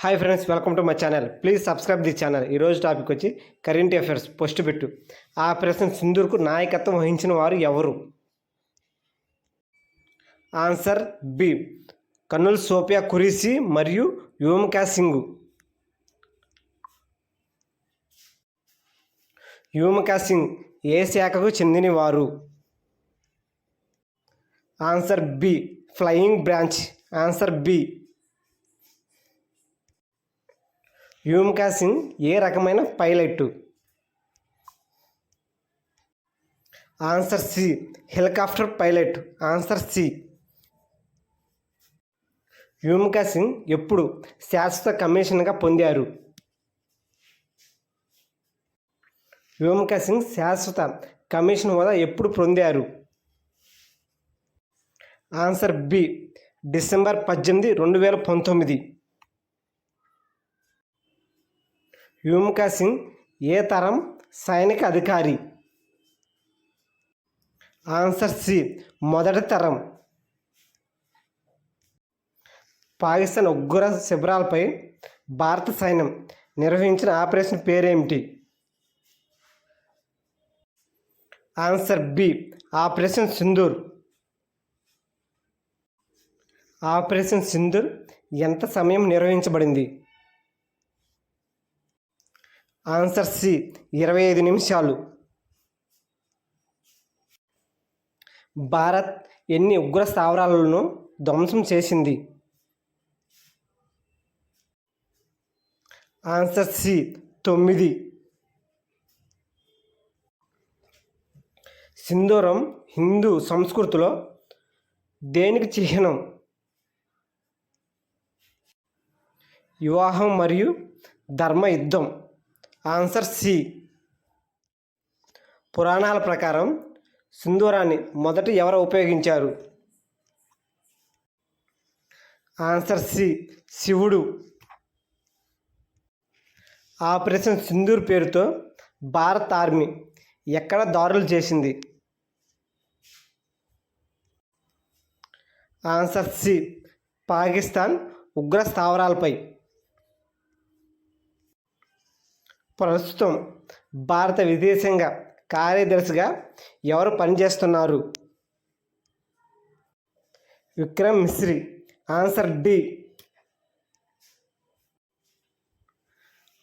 Hi friends welcome to my channel please subscribe the channel ఈరోజు topic వచ్చి current affairs post పెట్టు. Operation సింధూర్కు నాయకత్వం వహించిన వారు ఎవరు? ఆన్సర్ బి కర్నూల్ సోపియా కురిసి మరియు వ్యోమికా సింగ్. వ్యోమికా సింగ్ ఏ శాఖకు చెందినవారు? Answer B flying branch answer B Vyomika Singh ఏ రకమైన pilot? Answer C helicopter pilot. Answer C. Vyomika Singh ఎప్పుడు శాశ్వత కమిషన్గా పొందారు? వ్యోమికా సింగ్ శాశ్వత కమిషన్ హోదా ఎప్పుడు పొందారు? ఆన్సర్ బి డిసెంబర్ పద్దెనిమిది రెండు వేల పంతొమ్మిది. వ్యోమికా సింగ్ ఏ తరం సైనిక అధికారి? ఆన్సర్ సి మొదటి తరం. పాకిస్తాన్ ఉగ్ర శిబిరాలపై భారత సైన్యం నిర్వహించిన ఆపరేషన్ పేరేమిటి? Answer B operation Sindoor. Operation Sindoor ఎంత సమయం నిర్వహించబడింది? ఆన్సర్ సి ఇరవై ఐదు నిమిషాలు. భారత్ ఎన్ని ఉగ్ర స్థావరాలను ధ్వంసం చేసింది? ఆన్సర్ సి తొమ్మిది. సింధూరం హిందూ సంస్కృతిలో దేనికి చిహ్నం? వివాహం మరియు ధర్మ యుద్ధం. Answer C. పురాణాల ప్రకారం సింధూరాన్ని మొదట ఎవరు ఉపయోగించారు? ఆన్సర్ సి శివుడు. ఆపరేషన్ సింధూర్ పేరుతో భారత్ ఆర్మీ ఎక్కడ దారులు చేసింది? ఆన్సర్ సి పాకిస్తాన్ ఉగ్ర స్థావరాలపై. ప్రస్తుతం భారత విదేశాంగ కార్యదర్శిగా ఎవరు పనిచేస్తున్నారు? Vikram Misri. Answer D.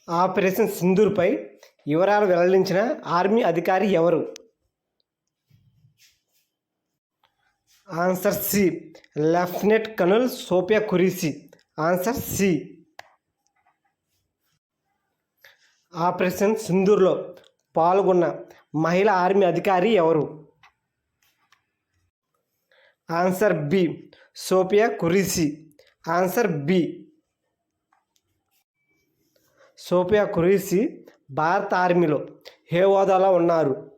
Operation సింధూర్పై వివరాలు వెల్లడించిన ఆర్మీ అధికారి ఎవరు? Answer C. Lieutenant colonel Sofia Qureshi answer C. Operation సింధూర్లో పాల్గొన్న మహిళా ఆర్మీ అధికారి ఎవరు? ఆన్సర్ బి సోపియా కురిసి. ఆన్సర్ బి సోపియా కురిసి భారత ఆర్మీలో ఏ హోదాలో ఉన్నారు.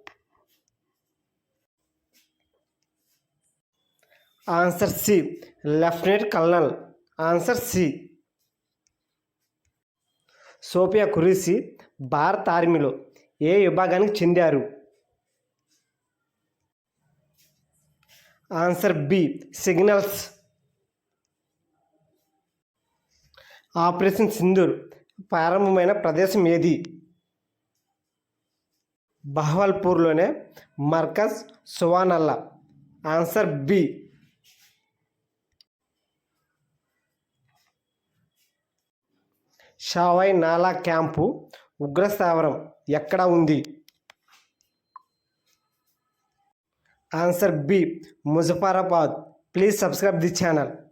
Answer C lieutenant colonel. Answer C Sofiya Qureshi భారత ఆర్మీలో ఏ విభాగానికి చెందారు? Answer B signals. Operation Sindoor ప్రారంభమైన ప్రదేశం ఏది? బహవల్పూర్లోనే Markaz Subhanallah. Answer B Shawai Nala camp ఉగ్రస్థావరం ఎక్కడ ఉంది? Answer B Muzaffarabad. Please subscribe the channel.